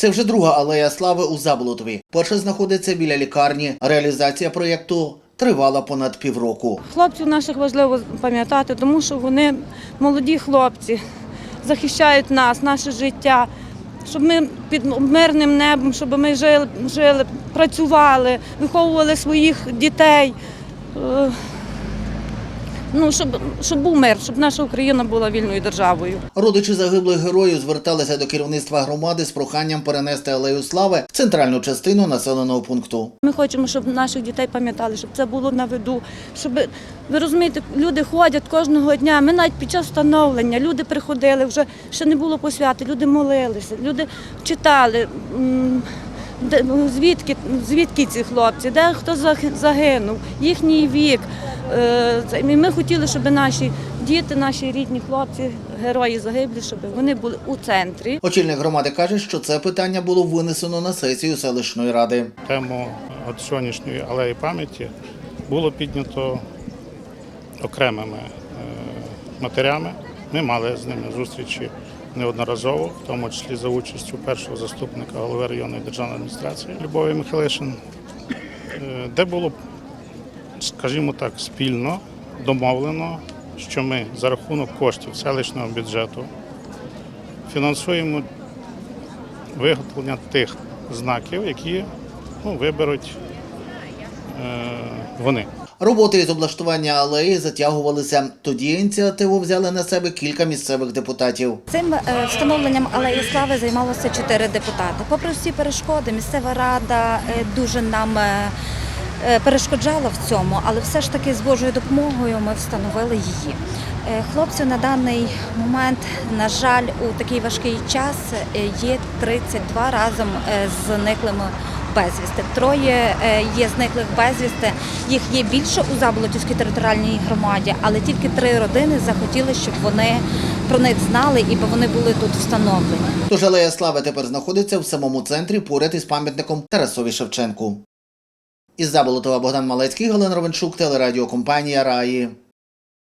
Це вже друга алея слави у Заболотові. Перша знаходиться біля лікарні. Реалізація проєкту тривала понад півроку. Хлопців наших важливо пам'ятати, тому що вони молоді хлопці, захищають нас, наше життя, щоб ми під мирним небом, щоб ми жили, жили працювали, виховували своїх дітей. Ну, щоб, щоб був мир, щоб наша Україна була вільною державою. Родичі загиблих героїв зверталися до керівництва громади з проханням перенести алею слави в центральну частину населеного пункту. Ми хочемо, щоб наших дітей пам'ятали, щоб це було на виду. Щоб ви розумієте, люди ходять кожного дня. Ми навіть під час встановлення люди приходили, вже ще не було посвяти, люди молилися, люди читали. Звідки, звідки ці хлопці, де хто загинув, їхній вік. Е, І ми хотіли, щоб наші діти, наші рідні хлопці, герої загиблі, щоб вони були у центрі. Очільник громади каже, що це питання було винесено на сесію селищної ради. Тему от сьогоднішньої алеї пам'яті було піднято окремими е, матерями. Ми мали з ними зустрічі неодноразово, в тому числі за участю першого заступника голови районної державної адміністрації Любові Михайлишин, е, де було, скажімо так, спільно домовлено, що ми за рахунок коштів селищного бюджету фінансуємо виготовлення тих знаків, які ну, виберуть е, вони. Роботи із облаштування алеї затягувалися. Тоді ініціативу взяли на себе кілька місцевих депутатів. Цим е, встановленням алеї слави займалося чотири депутати. Попри всі перешкоди, місцева рада е, дуже нам е, перешкоджала в цьому, але все ж таки з Божою допомогою ми встановили її. Е, Хлопців на даний момент, на жаль, у такий важкий час е, є 32 разом е, зниклими безвісти. Троє е, є зниклих безвісти. Їх є більше у Заболотівській територіальній громаді, але тільки три родини захотіли, щоб вони про них знали і бо вони були тут встановлені. Тож алея слави тепер знаходиться в самому центрі поряд із пам'ятником Тарасові Шевченку. Із Заболотова Богдан Малецький, Галина Ровенчук, телерадіокомпанія Раї.